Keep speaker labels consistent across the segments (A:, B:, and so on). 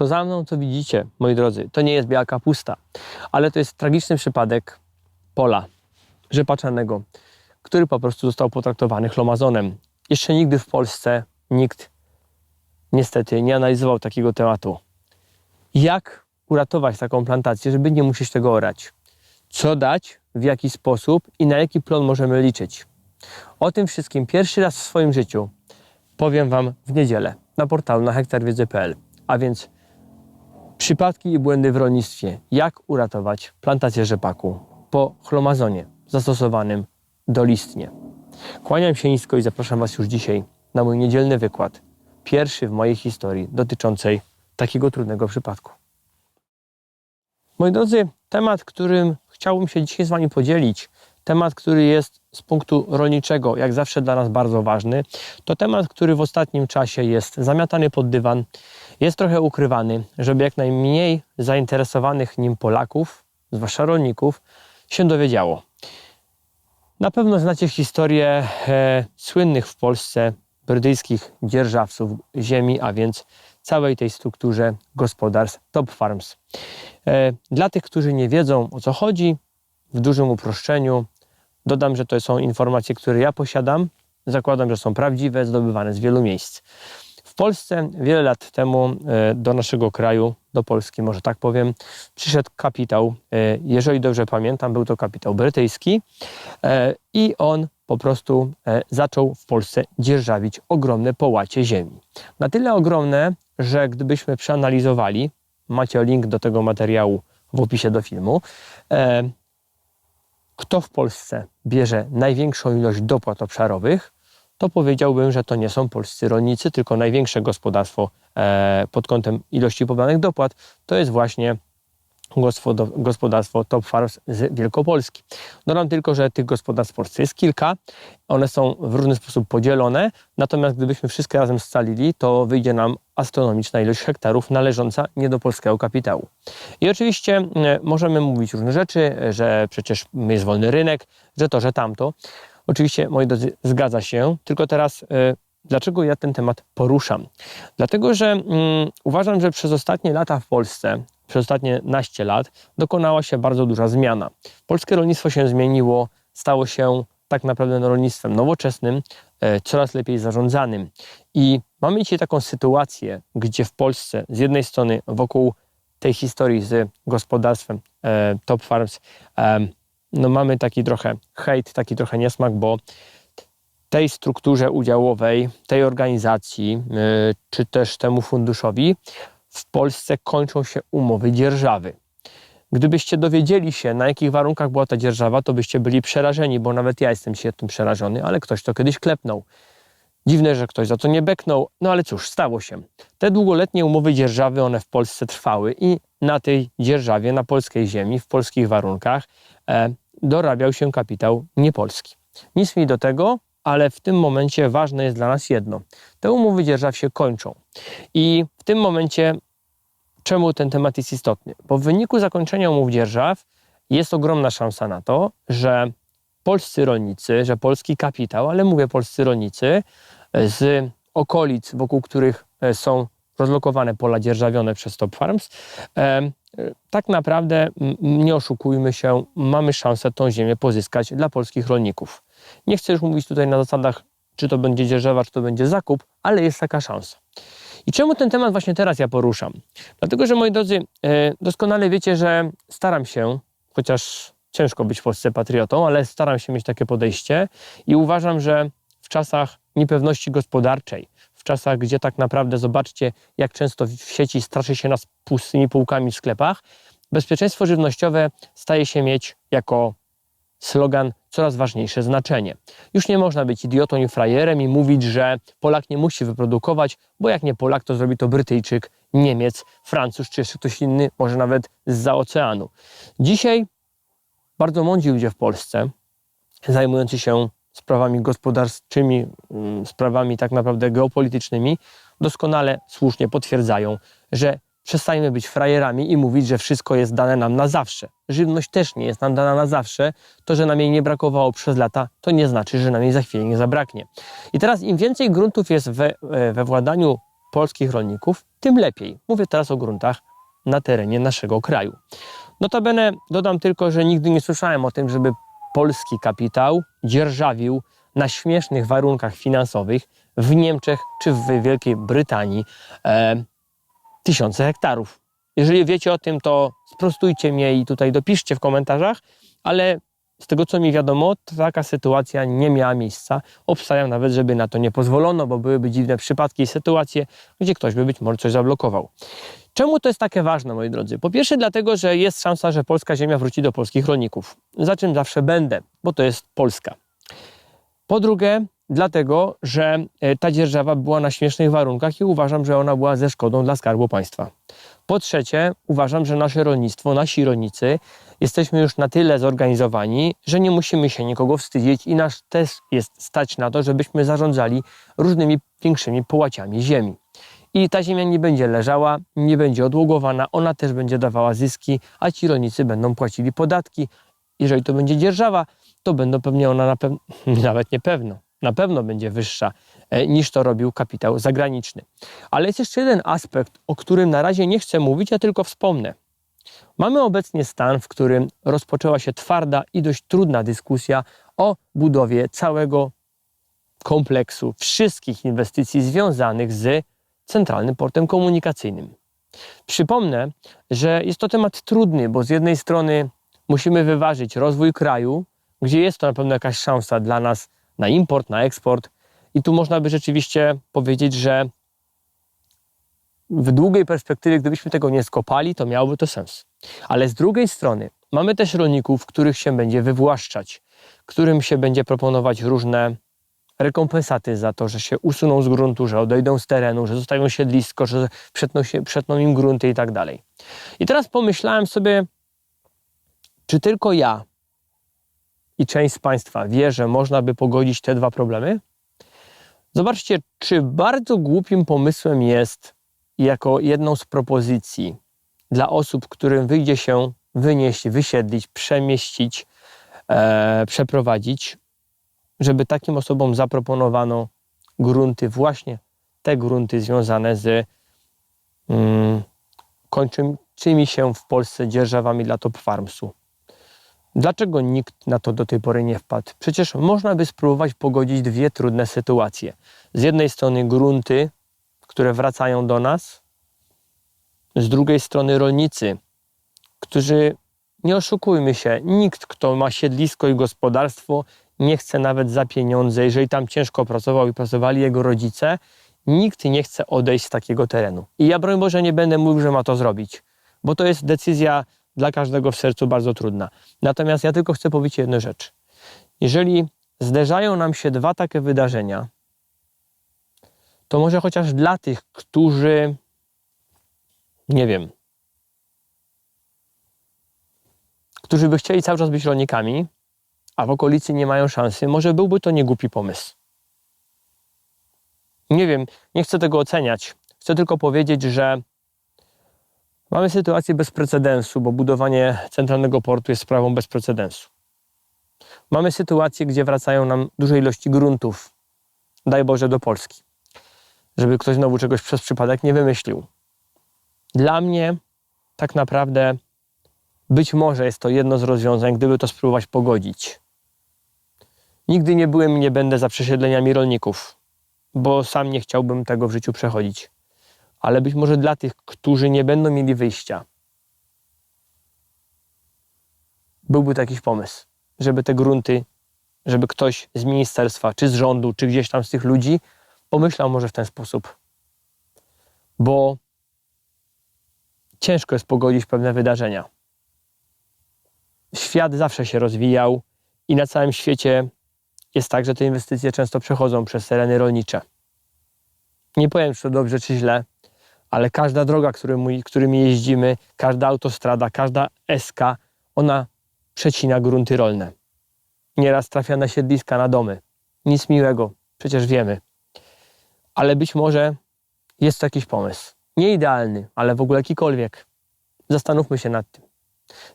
A: To za mną, co widzicie, moi drodzy, to nie jest biała kapusta, ale to jest tragiczny przypadek pola rzepaczanego, który po prostu został potraktowany chlomazonem. Jeszcze nigdy w Polsce nikt niestety nie analizował takiego tematu. Jak uratować taką plantację, żeby nie musieć tego orać? Co dać, w jaki sposób i na jaki plon możemy liczyć? O tym wszystkim pierwszy raz w swoim życiu powiem Wam w niedzielę na portalu na hektarwiedzy.pl. A więc przypadki i błędy w rolnictwie. Jak uratować plantację rzepaku po chlomazonie zastosowanym dolistnie. Kłaniam się nisko i zapraszam Was już dzisiaj na mój niedzielny wykład. Pierwszy w mojej historii dotyczącej takiego trudnego przypadku. Moi drodzy, temat, którym chciałbym się dzisiaj z Wami podzielić, temat, który jest z punktu rolniczego, jak zawsze dla nas bardzo ważny, to temat, który w ostatnim czasie jest zamiatany pod dywan, jest trochę ukrywany, żeby jak najmniej zainteresowanych nim Polaków, zwłaszcza rolników, się dowiedziało. Na pewno znacie historię e, słynnych w Polsce brytyjskich dzierżawców ziemi, a więc całej tej strukturze gospodarstw Top Farms. E, dla tych, którzy nie wiedzą o co chodzi, w dużym uproszczeniu dodam, że to są informacje, które ja posiadam. Zakładam, że są prawdziwe, zdobywane z wielu miejsc. W Polsce wiele lat temu e, do naszego kraju, do Polski może tak powiem, przyszedł kapitał. e, Jeżeli dobrze pamiętam, był to kapitał brytyjski e, i on po prostu zaczął w Polsce dzierżawić ogromne połacie ziemi. Na tyle ogromne, że gdybyśmy przeanalizowali, macie link do tego materiału w opisie do filmu, kto w Polsce bierze największą ilość dopłat obszarowych, to powiedziałbym, że to nie są polscy rolnicy, tylko największe gospodarstwo e, pod kątem ilości pobranych dopłat. To jest właśnie gospodarstwo Top Farms z Wielkopolski. Dodam tylko, że tych gospodarstw w Polsce jest kilka, one są w różny sposób podzielone, natomiast gdybyśmy wszystkie razem scalili, to wyjdzie nam astronomiczna ilość hektarów należąca nie do polskiego kapitału. I oczywiście e, możemy mówić różne rzeczy, e, że przecież jest wolny rynek, że to, że tamto. Oczywiście, moi drodzy, zgadza się, tylko teraz e, dlaczego ja ten temat poruszam? Dlatego, że mm, uważam, że przez ostatnie lata w Polsce, przez ostatnie naście lat, dokonała się bardzo duża zmiana. Polskie rolnictwo się zmieniło, stało się tak naprawdę rolnictwem nowoczesnym, e, coraz lepiej zarządzanym. I mamy dzisiaj taką sytuację, gdzie w Polsce z jednej strony wokół tej historii z gospodarstwem e, Top Farms e, no mamy taki trochę hejt, taki trochę niesmak, bo tej strukturze udziałowej, tej organizacji, yy, czy też temu funduszowi w Polsce kończą się umowy dzierżawy. Gdybyście dowiedzieli się, na jakich warunkach była ta dzierżawa, to byście byli przerażeni, bo nawet ja jestem się tym przerażony, ale ktoś to kiedyś klepnął. Dziwne, że ktoś za to nie beknął, no ale cóż, stało się. Te długoletnie umowy dzierżawy, one w Polsce trwały i na tej dzierżawie, na polskiej ziemi, w polskich warunkach e, dorabiał się kapitał niepolski. Nic mi do tego, ale w tym momencie ważne jest dla nas jedno. Te umowy dzierżaw się kończą. I w tym momencie czemu ten temat jest istotny? Bo w wyniku zakończenia umów dzierżaw jest ogromna szansa na to, że polscy rolnicy, że polski kapitał, ale mówię polscy rolnicy z okolic, wokół których e, są rozlokowane pola dzierżawione przez Top Farms, e, tak naprawdę, nie oszukujmy się, mamy szansę tą ziemię pozyskać dla polskich rolników. Nie chcę już mówić tutaj na zasadach, czy to będzie dzierżawa, czy to będzie zakup, ale jest taka szansa. I czemu ten temat właśnie teraz ja poruszam? Dlatego, że moi drodzy, e, doskonale wiecie, że staram się, chociaż ciężko być w Polsce patriotą, ale staram się mieć takie podejście i uważam, że w czasach niepewności gospodarczej, w czasach, gdzie tak naprawdę zobaczcie, jak często w sieci straszy się nas pustymi półkami w sklepach, bezpieczeństwo żywnościowe staje się mieć jako slogan coraz ważniejsze znaczenie. Już nie można być idiotą i frajerem i mówić, że Polak nie musi wyprodukować, bo jak nie Polak, to zrobi to Brytyjczyk, Niemiec, Francuz czy jeszcze ktoś inny, może nawet zza oceanu. Dzisiaj bardzo mądrzy ludzie w Polsce, zajmujący się sprawami gospodarczymi, mm, sprawami tak naprawdę geopolitycznymi, doskonale słusznie potwierdzają, że przestańmy być frajerami i mówić, że wszystko jest dane nam na zawsze. Żywność też nie jest nam dana na zawsze. To, że nam jej nie brakowało przez lata, to nie znaczy, że nam jej za chwilę nie zabraknie. I teraz im więcej gruntów jest we, e, we władaniu polskich rolników, tym lepiej. Mówię teraz o gruntach na terenie naszego kraju. Notabene dodam tylko, że nigdy nie słyszałem o tym, żeby polski kapitał dzierżawił na śmiesznych warunkach finansowych w Niemczech czy w Wielkiej Brytanii e, tysiące hektarów. Jeżeli wiecie o tym, to sprostujcie mnie i tutaj dopiszcie w komentarzach, ale z tego co mi wiadomo, taka sytuacja nie miała miejsca. Obstawiam nawet, żeby na to nie pozwolono, bo byłyby dziwne przypadki i sytuacje, gdzie ktoś by być może coś zablokował. Czemu to jest takie ważne, moi drodzy? Po pierwsze, dlatego, że jest szansa, że polska ziemia wróci do polskich rolników. Za czym zawsze będę, bo to jest Polska. Po drugie, dlatego, że e, ta dzierżawa była na śmiesznych warunkach i uważam, że ona była ze szkodą dla Skarbu Państwa. Po trzecie, uważam, że nasze rolnictwo, nasi rolnicy jesteśmy już na tyle zorganizowani, że nie musimy się nikogo wstydzić i nasz też jest stać na to, żebyśmy zarządzali różnymi większymi połaciami ziemi. I ta ziemia nie będzie leżała, nie będzie odłogowana, ona też będzie dawała zyski, a ci rolnicy będą płacili podatki. Jeżeli to będzie dzierżawa, to będą pewnie ona na pewno, nawet nie pewno, na pewno będzie wyższa e, niż to robił kapitał zagraniczny. Ale jest jeszcze jeden aspekt, o którym na razie nie chcę mówić, a tylko wspomnę. Mamy obecnie stan, w którym rozpoczęła się twarda i dość trudna dyskusja o budowie całego kompleksu wszystkich inwestycji związanych z Centralnym Portem Komunikacyjnym. Przypomnę, że jest to temat trudny, bo z jednej strony musimy wyważyć rozwój kraju, gdzie jest to na pewno jakaś szansa dla nas na import, na eksport, i tu można by rzeczywiście powiedzieć, że w długiej perspektywie, gdybyśmy tego nie skopali, to miałoby to sens. Ale z drugiej strony mamy też rolników, których się będzie wywłaszczać, którym się będzie proponować różne rekompensaty za to, że się usuną z gruntu, że odejdą z terenu, że zostawią siedlisko, że przetną, się, przetną im grunty i tak dalej. I teraz pomyślałem sobie, czy tylko ja i część z Państwa wie, że można by pogodzić te dwa problemy? Zobaczcie, czy bardzo głupim pomysłem jest jako jedną z propozycji dla osób, którym wyjdzie się wynieść, wysiedlić, przemieścić, e, przeprowadzić, żeby takim osobom zaproponowano grunty, właśnie te grunty związane z mm, się w Polsce dzierżawami dla top farmsu. Dlaczego nikt na to do tej pory nie wpadł? Przecież można by spróbować pogodzić dwie trudne sytuacje. Z jednej strony grunty, które wracają do nas, z drugiej strony rolnicy, którzy, nie oszukujmy się, nikt, kto ma siedlisko i gospodarstwo, nie chce nawet za pieniądze, jeżeli tam ciężko pracował i pracowali jego rodzice, nikt nie chce odejść z takiego terenu. I ja, broń Boże, nie będę mówił, że ma to zrobić, bo to jest decyzja dla każdego w sercu bardzo trudna. Natomiast ja tylko chcę powiedzieć jedną rzecz. Jeżeli zderzają nam się dwa takie wydarzenia, to może chociaż dla tych, którzy, nie wiem, którzy by chcieli cały czas być rolnikami, a w okolicy nie mają szansy, może byłby to niegłupi pomysł. Nie wiem, nie chcę tego oceniać. Chcę tylko powiedzieć, że mamy sytuację bez precedensu, bo budowanie centralnego portu jest sprawą bez precedensu. Mamy sytuację, gdzie wracają nam duże ilości gruntów, daj Boże, do Polski. Żeby ktoś znowu czegoś przez przypadek nie wymyślił. Dla mnie tak naprawdę być może jest to jedno z rozwiązań, gdyby to spróbować pogodzić. Nigdy nie byłem i nie będę za przesiedleniami rolników, bo sam nie chciałbym tego w życiu przechodzić. Ale być może dla tych, którzy nie będą mieli wyjścia, byłby to jakiś pomysł, żeby te grunty, żeby ktoś z ministerstwa, czy z rządu, czy gdzieś tam z tych ludzi pomyślał może w ten sposób. Bo ciężko jest pogodzić pewne wydarzenia. Świat zawsze się rozwijał i na całym świecie jest tak, że te inwestycje często przechodzą przez tereny rolnicze. Nie powiem, czy to dobrze, czy źle, ale każda droga, którymi, którymi jeździmy, każda autostrada, każda SK, ona przecina grunty rolne. Nieraz trafia na siedliska, na domy. Nic miłego, przecież wiemy. Ale być może jest to jakiś pomysł. Nie idealny, ale w ogóle jakikolwiek. Zastanówmy się nad tym.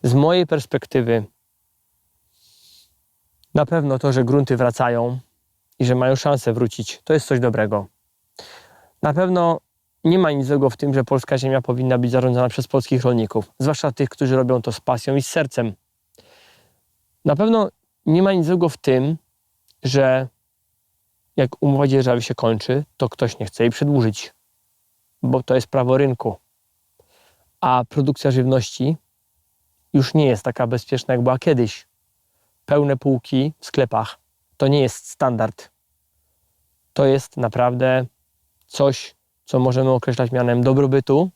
A: Z mojej perspektywy na pewno to, że grunty wracają i że mają szansę wrócić, to jest coś dobrego. Na pewno nie ma nic złego w tym, że polska ziemia powinna być zarządzana przez polskich rolników, zwłaszcza tych, którzy robią to z pasją i z sercem. Na pewno nie ma nic złego w tym, że jak umowa dzierżawy się kończy, to ktoś nie chce jej przedłużyć, bo to jest prawo rynku. A produkcja żywności już nie jest taka bezpieczna, jak była kiedyś. Pełne półki w sklepach to nie jest standard. To jest naprawdę coś, co możemy określać mianem dobrobytu,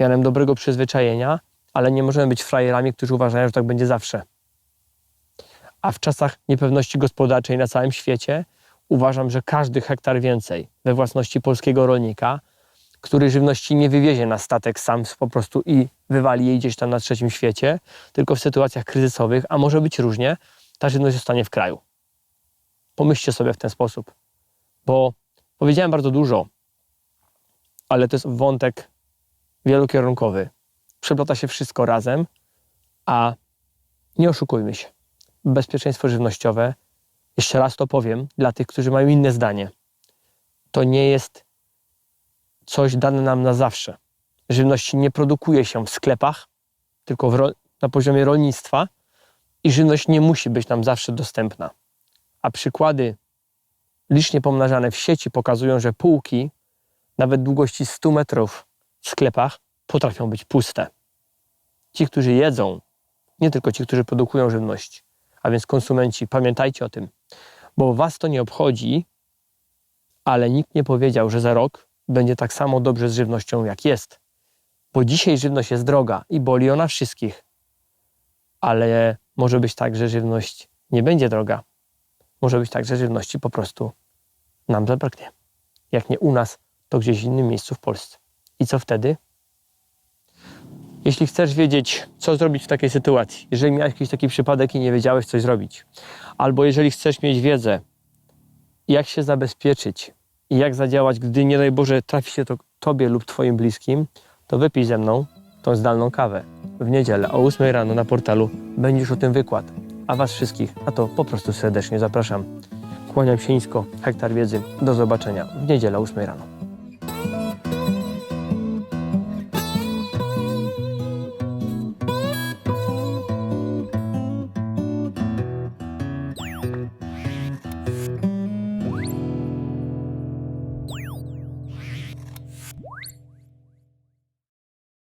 A: mianem dobrego przyzwyczajenia, ale nie możemy być frajerami, którzy uważają, że tak będzie zawsze. A w czasach niepewności gospodarczej na całym świecie uważam, że każdy hektar więcej we własności polskiego rolnika, który żywności nie wywiezie na statek sam po prostu i wywali jej gdzieś tam na trzecim świecie, tylko w sytuacjach kryzysowych, a może być różnie, ta żywność zostanie w kraju. Pomyślcie sobie w ten sposób, bo powiedziałem bardzo dużo, ale to jest wątek wielokierunkowy. Przeplata się wszystko razem, a nie oszukujmy się. Bezpieczeństwo żywnościowe, jeszcze raz to powiem dla tych, którzy mają inne zdanie, to nie jest coś dane nam na zawsze. Żywność nie produkuje się w sklepach, tylko w na poziomie rolnictwa i żywność nie musi być nam zawsze dostępna. A przykłady licznie pomnażane w sieci pokazują, że półki, nawet długości 100 metrów w sklepach, potrafią być puste. Ci, którzy jedzą, nie tylko ci, którzy produkują żywność, a więc konsumenci, pamiętajcie o tym, bo was to nie obchodzi, ale nikt nie powiedział, że za rok będzie tak samo dobrze z żywnością, jak jest. Bo dzisiaj żywność jest droga i boli ona wszystkich. Ale może być tak, że żywność nie będzie droga. Może być tak, że żywności po prostu nam zabraknie. Jak nie u nas, to gdzieś w innym miejscu w Polsce. I co wtedy? Jeśli chcesz wiedzieć, co zrobić w takiej sytuacji, jeżeli miałeś jakiś taki przypadek i nie wiedziałeś, co zrobić, albo jeżeli chcesz mieć wiedzę, jak się zabezpieczyć i jak zadziałać, gdy nie daj Boże trafi się to tobie lub twoim bliskim, to wypij ze mną tą zdalną kawę. W niedzielę o 8 rano na portalu będziesz o tym wykład. A was wszystkich, a to po prostu serdecznie zapraszam. Kłaniam się nisko, hektar wiedzy. Do zobaczenia w niedzielę o 8 rano.